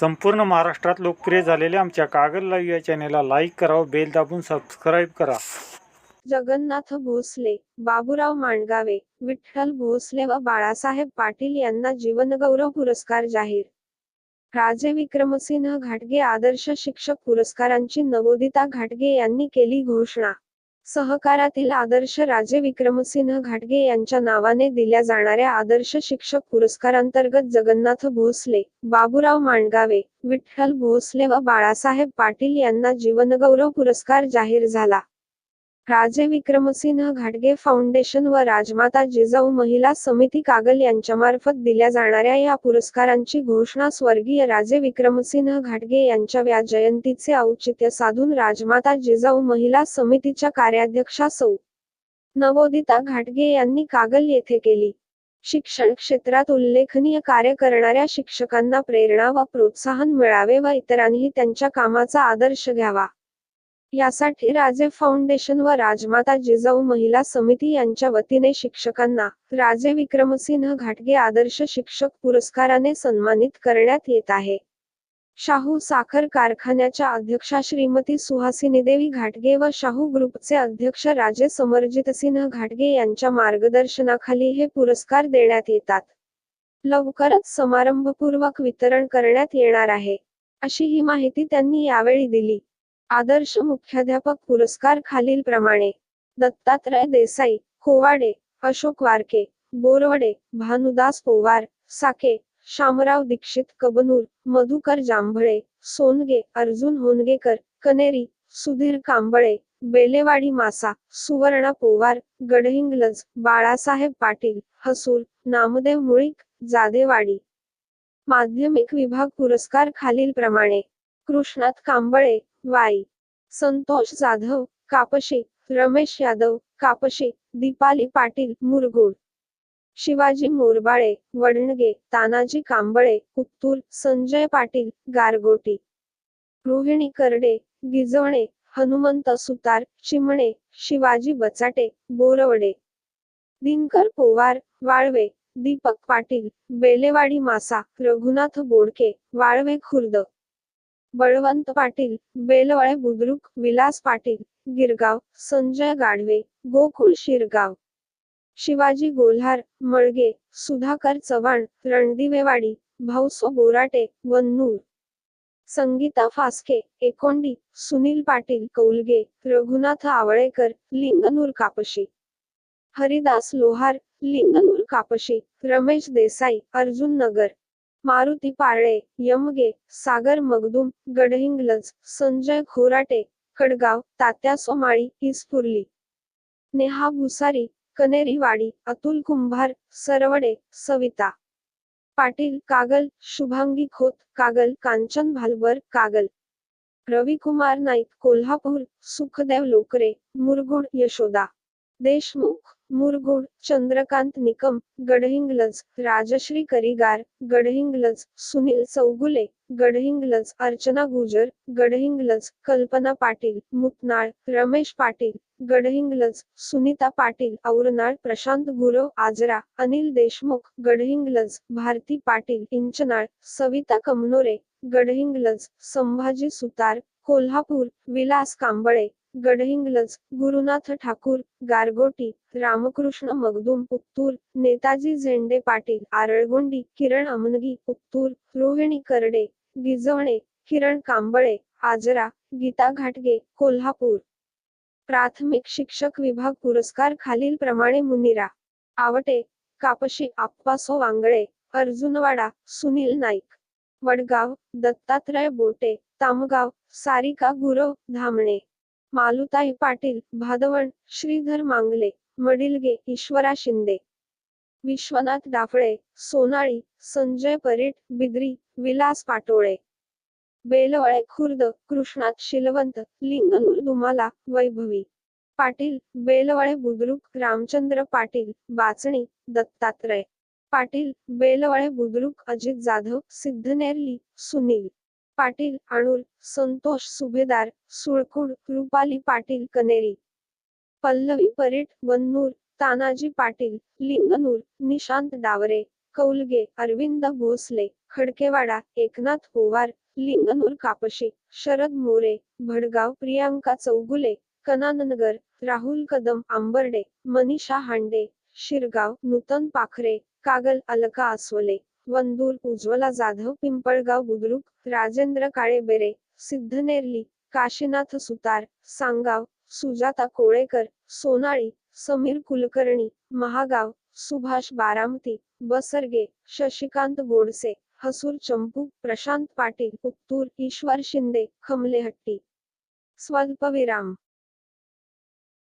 संपूर्ण महाराष्ट्रात लोकप्रिय झालेल्या आमच्या कागद लाईव्ह या चॅनेलला लाईक करा बेल दाबून सबस्क्राईब करा. जगन्नाथ भोसले बाबूराव मांडगावे विठ्ठल भोसले व बाळासाहेब पाटील यांना जीवनगौरव पुरस्कार जाहीर. राजे विक्रमसिंह घाटगे आदर्श शिक्षक पुरस्कारांची नवोदिता घाटगे यांनी केली घोषणा. सहकारातील आदर्श राजे विक्रमसिंह घाटगे यांच्या नावाने दिल्या जाणाऱ्या आदर्श शिक्षक पुरस्कारांतर्गत जगन्नाथ भोसले बाबूराव मांडगावे विठ्ठल भोसले व बाळासाहेब पाटील यांना जीवनगौरव पुरस्कार जाहीर झाला. राजे विक्रमसिंह घाटगे फाउंडेशन व राजमाता जिजाऊ महिला समिती कागल यांच्यामार्फत दिल्या जाणाऱ्या या पुरस्कारांची घोषणा स्वर्गीय राजे विक्रमसिंह घाटगे यांच्या व्या जयंतीचे औचित्य साधून राजमाता जिजाऊ महिला समितीच्या कार्याध्यक्षा सौ. नवोदिता घाटगे यांनी कागल येथे केली. शिक्षण क्षेत्रात उल्लेखनीय कार्य करणाऱ्या शिक्षकांना प्रेरणा व प्रोत्साहन मिळावे व इतरांनी त्यांच्या कामाचा आदर्श घ्यावा. यासाठी राजे फाउंडेशन व राजमाता जिजाऊ महिला समिती यांच्या वतीने शिक्षकांना राजे विक्रमसिंह घाटगे आदर्श शिक्षक पुरस्काराने सन्मानित करण्यात येत आहे. शाहू साखर कारखान्याच्या अध्यक्षा श्रीमती सुहासिनीदेवी घाटगे व शाहू ग्रुपचे अध्यक्ष राजे समरजितसिंह घाटगे यांच्या मार्गदर्शनाखाली हे पुरस्कार देण्यात येतात. लवकरच समारंभपूर्वक वितरण करण्यात येणार आहे. अशी ही माहिती त्यांनी यावेळी दिली. आदर्श मुख्याध्यापक पुरस्कार खालील प्रमाणे. दत्तात्रय देसाई खोवाडे अशोक वारके बोरवडे भानुदास पोवार साके शामराव दीक्षित कबनूर मधुकर जांभळे सोनगे अर्जुन होनगेकर कनेरी सुधीर कांबळे बेलेवाडी मासा सुवर्णा पोवार गडहिंग्लज बाळासाहेब पाटील हसूल नामदेव मुळीक जादेवाडी. माध्यमिक विभाग पुरस्कार खालील प्रमाणे. कृष्णात कांबळे वाई. संतोष जाधव कापशे रमेश यादव कापशे दीपाली पाटील मुरगुड. शिवाजी मोरबाळे वडणगे तानाजी कांबळे कुत्तूर संजय पाटील गारगोटी. रोहिणी करडे गिजवणे हनुमंत सुतार चिमणे शिवाजी बचाटे बोरवडे. दिनकर पोवार वाळवे दीपक पाटील बेलेवाडी मासा रघुनाथ बोडके वाळवे खुर्द. बळवंत पाटील बेलवळे बुद्रुक विलास पाटील गिरगाव संजय गाडवे गोकुळ शिरगाव. शिवाजी गोल्हार मळगे सुधाकर चव्हाण रणदिवेवाडी भाऊसो बोराटे वन्नूर. संगीता फासके एकोंडी सुनील पाटील कौलगे रघुनाथ आवळेकर लिंगनूर कापशी. हरिदास लोहार लिंगनूर कापशी रमेश देसाई अर्जुन नगर. मारुती पाळळे यमगे सागर मगदूम गडहिंग्लज संजय खोराटे कडगाव तात्या सोमाळी इस्पुर्ली. नेहा भुसारी कनेरीवाडी अतुल कुंभार सरवडे सविता. पाटील कागल शुभांगी खोत कागल कांचन भालवर कागल. रविकुमार नाईक कोल्हापूर सुखदेव लोकरे मुरगुड यशोदा. देशमुख. मुरगुड चंद्रकांत निकम गडहिंग्लज राजश्री करिगार गडहिंग्लज सुनील चौगुले गडहिंग्लज अर्चना गुजर गडहिंग्लज कल्पना पाटील मुतनाळ रमेश पाटील गडहिंग्लज सुनीता पाटील औरनाळ प्रशांत गुरव आजरा अनिल देशमुख गडहिंग्लज भारती पाटील इंचनाळ सविता कमनोरे गडहिंग्लज संभाजी सुतार कोल्हापूर विलास कांबळे गडहिंग्लज गुरुनाथ ठाकूर गारगोटी रामकृष्ण मगदुम पुत्तूर नेताजी झेंडे पाटील आरळगोंडी किरण अमनगी पुत्तूर रोहिणी करडे गिजवणे किरण कांबळे आजरा गीता घाटगे कोल्हापूर. प्राथमिक शिक्षक विभाग पुरस्कार खालील प्रमाणे मुनिरा. आवटे कापशी आप्पासो वांगळे अर्जुनवाडा सुनील नाईक. वडगाव दत्तात्रय बोटे तामगाव सारिका गुरव धामणे. मालुताई पाटील भादवण श्रीधर मांगले मडिलगे ईश्वरा शिंदे. विश्वनाथ डाफळे सोनाळी संजय परीट बिद्री विलास पाटोळे. बेलवळे खुर्द कृष्णात शिलवंत लिंगनूर दुमाला वैभवी. पाटील बेलवळे बुद्रुक रामचंद्र पाटील बाचणी दत्तात्रय. पाटील बेलवळे बुद्रुक अजित जाधव सिद्धनेरली सुनील. पाटील अणुल संतोष सुभेदार सुळकुड रुपाली पाटील कनेरी पल्लवी परेट वन्नूर तानाजी पाटील लिंगनूर निशांत डावरे कौलगे अरविंद भोसले खडकेवाडा एकनाथ पोवार लिंगनूर कापशी शरद मोरे भडगाव प्रियांका चौगुले कनाननगर राहुल कदम आंबर्डे मनीषा हांडे शिरगाव नूतन पाखरे कागल अलका आसवले वंदूर उज्ज्वला जाधव पिंपळगाव बुद्रुक राजेंद्र काळेबेरे सिद्धनेरली काशीनाथ सुतार सांगाव सुजाता कोळेकर सोनाळी समीर कुलकर्णी महागाव सुभाष बारामती बसरगे शशिकांत गोडसे हसूर चंपू प्रशांत पाटील उत्तूर ईश्वर शिंदे खमलेहट्टी. स्वल्पविराम.